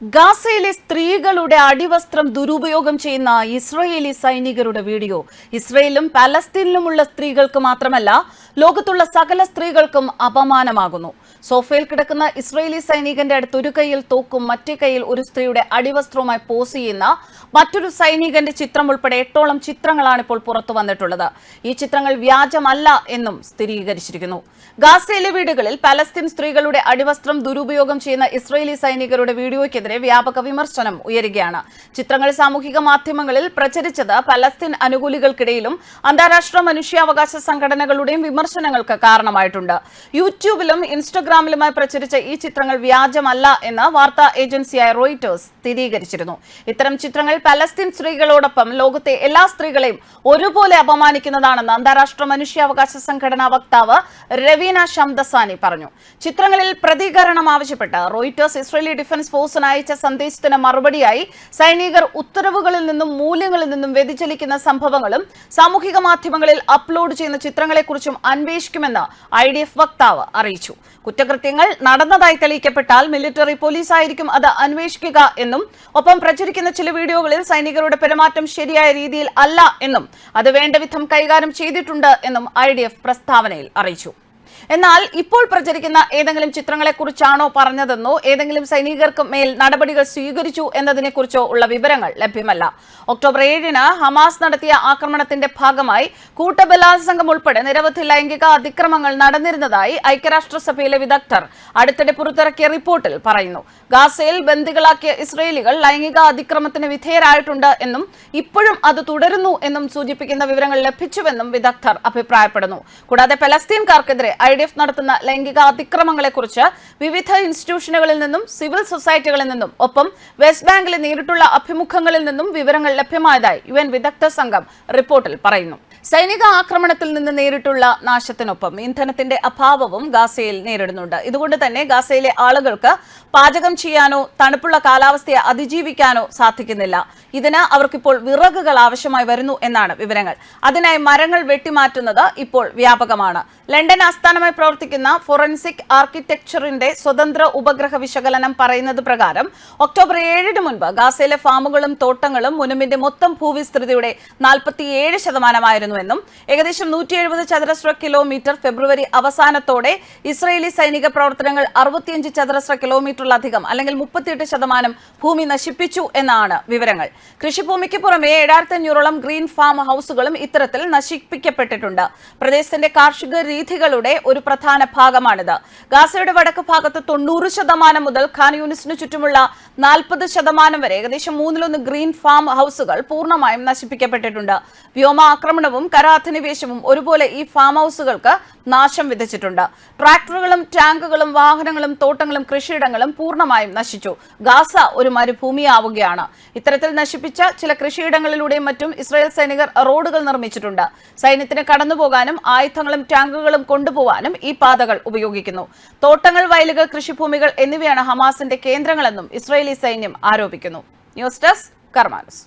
ഗാസയിലെ സ്ത്രീകളുടെ അടിവസ്ത്രം ദുരുപയോഗം ചെയ്യുന്ന ഇസ്രയേലി സൈനികരുടെ വീഡിയോ. ഇസ്രയേലും പാലസ്തീനിലുമുള്ള സ്ത്രീകൾക്ക് മാത്രമല്ല ലോകത്തുള്ള സകല സ്ത്രീകൾക്കും അപമാനമാകുന്നു. സോഫയിൽ കിടക്കുന്ന ഇസ്രയേലി സൈനികന്റെ അടുത്ത് ഒരു കൈയിൽ തോക്കും മറ്റേ കൈയിൽ ഒരു സ്ത്രീയുടെ അടിവസ്ത്രവുമായി പോസ് ചെയ്യുന്ന മറ്റൊരു സൈനികന്റെ ചിത്രം ഉൾപ്പെടെ എട്ടോളം ചിത്രങ്ങളാണ് ഇപ്പോൾ പുറത്തു വന്നിട്ടുള്ളത്. ഈ ചിത്രങ്ങൾ വ്യാജമല്ല എന്നും സ്ഥിരീകരിച്ചിരിക്കുന്നു. ഗാസയിലെ വീടുകളിൽ പലസ്തീൻ സ്ത്രീകളുടെ അടിവസ്ത്രം ദുരുപയോഗം ചെയ്യുന്ന ഇസ്രയേലി സൈനികരുടെ വീഡിയോയ്ക്കെതിരെ വ്യാപക വിമർശനം ഉയരുകയാണ്. ചിത്രങ്ങൾ സാമൂഹിക മാധ്യമങ്ങളിൽ പ്രചരിച്ചത് പലസ്തീൻ അനുകൂലികൾക്കിടയിലും അന്താരാഷ്ട്ര മനുഷ്യാവകാശ സംഘടനകളുടെയും വിമർശനങ്ങൾക്ക് കാരണമായിട്ടുണ്ട്. യൂട്യൂബിലും ഇൻസ്റ്റഗ്രാമിലുമായി പ്രചരിച്ച ഈ ചിത്രങ്ങൾ വ്യാജമല്ല എന്ന് വാർത്താ ഏജൻസിയായ റോയിറ്റേഴ്സ് സ്ഥിരീകരിച്ചിരുന്നു. ഇത്തരം ചിത്രങ്ങൾ പലസ്തീൻ സ്ത്രീകളോടൊപ്പം ലോകത്തെ എല്ലാ സ്ത്രീകളെയും ഒരുപോലെ അപമാനിക്കുന്നതാണെന്ന് അന്താരാഷ്ട്ര മനുഷ്യാവകാശ സംഘടനാ വക്താവ് രവീന ശംദസാനി പറഞ്ഞു. ചിത്രങ്ങളിൽ പ്രതികരണം ആവശ്യപ്പെട്ട് റോയിറ്റേഴ്സ് ഇസ്രയേലി ഡിഫൻസ് ഫോഴ്സിന് അയച്ച സന്ദേശത്തിന് മറുപടിയായി സൈനികർ ഉത്തരവുകളിൽ നിന്നും മൂല്യങ്ങളിൽ നിന്നും വ്യതിചലിക്കുന്ന സംഭവങ്ങളും സാമൂഹിക മാധ്യമങ്ങളിൽ അപ്ലോഡ് ചെയ്യുന്ന ചിത്രങ്ങളെക്കുറിച്ചും അന്വേഷിക്കുമെന്ന് ഐ ഡി എഫ് വക്താവ് അറിയിച്ചു. കുറ്റകൃത്യങ്ങൾ നടന്നതായി തെളിയിക്കപ്പെട്ടാൽ മിലിറ്ററി പോലീസായിരിക്കും അത് അന്വേഷിക്കുക എന്നും ഒപ്പം പ്രചരിക്കുന്ന ചില വീഡിയോകളിൽ സൈനികരുടെ പെരുമാറ്റം ശരിയായ രീതിയിൽ അല്ല എന്നും അത് വേണ്ടവിധം കൈകാര്യം ചെയ്തിട്ടുണ്ട് എന്നും ഐ പ്രസ്താവനയിൽ അറിയിച്ചു. എന്നാൽ ഇപ്പോൾ പ്രചരിക്കുന്ന ഏതെങ്കിലും ചിത്രങ്ങളെക്കുറിച്ചാണോ പറഞ്ഞതെന്നോ ഏതെങ്കിലും സൈനികർക്ക് മേൽ നടപടികൾ സ്വീകരിച്ചു എന്നതിനെക്കുറിച്ചോ ഉള്ള വിവരങ്ങൾ ലഭ്യമല്ല. ഒക്ടോബർ ഏഴിന് ഹമാസ് നടത്തിയ ആക്രമണത്തിന്റെ ഭാഗമായി കൂട്ടബലാത്സംഗം ഉൾപ്പെടെ നിരവധി ലൈംഗിക അതിക്രമങ്ങൾ നടന്നിരുന്നതായി ഐക്യരാഷ്ട്രസഭയിലെ വിദഗ്ധർ അടുത്തിടെ പുറത്തിറക്കിയ റിപ്പോർട്ടിൽ പറയുന്നു. ഗാസയിൽ ബന്ദികളാക്കിയ ഇസ്രയേലികൾ ലൈംഗിക അതിക്രമത്തിന് വിധേയരായിട്ടുണ്ട് എന്നും ഇപ്പോഴും അത് തുടരുന്നു എന്നും സൂചിപ്പിക്കുന്ന വിവരങ്ങൾ ലഭിച്ചുവെന്നും വിദഗ്ധർ അഭിപ്രായപ്പെടുന്നു. കൂടാതെ പലസ്തീൻകാർക്കെതിരെ ഐ ഡി എഫ് നടത്തുന്ന ലൈംഗിക അതിക്രമങ്ങളെക്കുറിച്ച് വിവിധ ഇൻസ്റ്റിറ്റ്യൂഷനുകളിൽ നിന്നും സിവിൽ സൊസൈറ്റികളിൽ നിന്നും ഒപ്പം വെസ്റ്റ് ബാങ്കിലെ നേരിട്ടുള്ള അഭിമുഖങ്ങളിൽ നിന്നും വിവരങ്ങൾ ലഭ്യമായതായി യു വിദഗ്ധ സംഘം റിപ്പോർട്ടിൽ പറയുന്നു. സൈനിക ആക്രമണത്തിൽ നിന്ന് നേരിട്ടുള്ള നാശത്തിനൊപ്പം ഇന്ധനത്തിന്റെ അഭാവവും ഗാസയിൽ നേരിടുന്നുണ്ട്. ഇതുകൊണ്ട് തന്നെ ഗാസയിലെ ആളുകൾക്ക് പാചകം ചെയ്യാനോ തണുപ്പുള്ള കാലാവസ്ഥയെ അതിജീവിക്കാനോ സാധിക്കുന്നില്ല. ഇതിന് അവർക്കിപ്പോൾ വിറകുകൾ ആവശ്യമായി വരുന്നു എന്നാണ് വിവരങ്ങൾ. അതിനായി മരങ്ങൾ വെട്ടിമാറ്റുന്നത് ഇപ്പോൾ വ്യാപകമാണ്. ലണ്ടൻ ആസ്ഥാനമായി പ്രവർത്തിക്കുന്ന ഫോറൻസിക് ആർക്കിടെക്ചറിന്റെ സ്വതന്ത്ര ഉപഗ്രഹ വിശകലനം പറയുന്നത് പ്രകാരം ഒക്ടോബർ ഏഴിന് മുൻപ് ഗാസയിലെ ഫാമുകളും തോട്ടങ്ങളും മുനമ്പിന്റെ മൊത്തം ഭൂവിസ്തൃതിയുടെ നാൽപ്പത്തിയേഴ് ശതമാനമായിരുന്നുവെന്നും ഏകദേശം നൂറ്റി എഴുപത് ചതുരശ്ര കിലോമീറ്റർ ഫെബ്രുവരി അവസാനത്തോടെ ഇസ്രയേലി സൈനിക പ്രവർത്തനങ്ങൾ അറുപത്തിയഞ്ച് ചതുരശ്ര കിലോമീറ്ററിലധികം അല്ലെങ്കിൽ മുപ്പത്തിയെട്ട് ശതമാനം ഭൂമി നശിപ്പിച്ചു എന്നാണ് വിവരങ്ങൾ. കൃഷിഭൂമിക്ക് പുറമെ ഏഴായിരത്തി അഞ്ഞൂറോളം ഗ്രീൻ ഫാം ഹൌസുകളും ഇത്തരത്തിൽ നശിപ്പിക്കപ്പെട്ടിട്ടുണ്ട്. പ്രദേശത്തിന്റെ കാർഷിക രീതികളുടെ ഒരു പ്രധാന ഭാഗമാണിത്. ഗാസയുടെ വടക്ക് ഭാഗത്ത് തൊണ്ണൂറ് ശതമാനം മുതൽ ഖാൻ യൂണിസിന് ചുറ്റുമുള്ള നാൽപ്പത് ശതമാനം വരെ ഏകദേശം മൂന്നിലൊന്ന് ഗ്രീൻ ഫാം ഹൌസുകൾ പൂർണമായും നശിപ്പിക്കപ്പെട്ടിട്ടുണ്ട്. വ്യോമ ആക്രമണവും കരാധിനിവേശവും ഒരുപോലെ ഈ ഫാം ഹൌസുകൾക്ക് നാശം വിതച്ചിട്ടുണ്ട്. ട്രാക്ടറുകളും ടാങ്കുകളും വാഹനങ്ങളും തോട്ടങ്ങളും കൃഷിയിടങ്ങളും പൂർണമായും നശിച്ചു. ഗാസ ഒരു മരുഭൂമിയാവുകയാണ്. ഇത്തരത്തിൽ നശിപ്പിച്ച ചില കൃഷിയിടങ്ങളിലൂടെയും മറ്റും ഇസ്രായേൽ സൈനികർ റോഡുകൾ നിർമ്മിച്ചിട്ടുണ്ട്. സൈന്യത്തിന് കടന്നുപോകാനും ആയുധങ്ങളും ടാങ്കുകളും കൊണ്ടുപോകാനും ഈ പാതകൾ ഉപയോഗിക്കുന്നു. തോട്ടങ്ങൾ വയലുകൾ കൃഷിഭൂമികൾ എന്നിവയാണ് ഹമാസിന്റെ കേന്ദ്രങ്ങളെന്നും ഇസ്രായേലി സൈന്യം ആരോപിക്കുന്നു. News desk കർമാനസ്.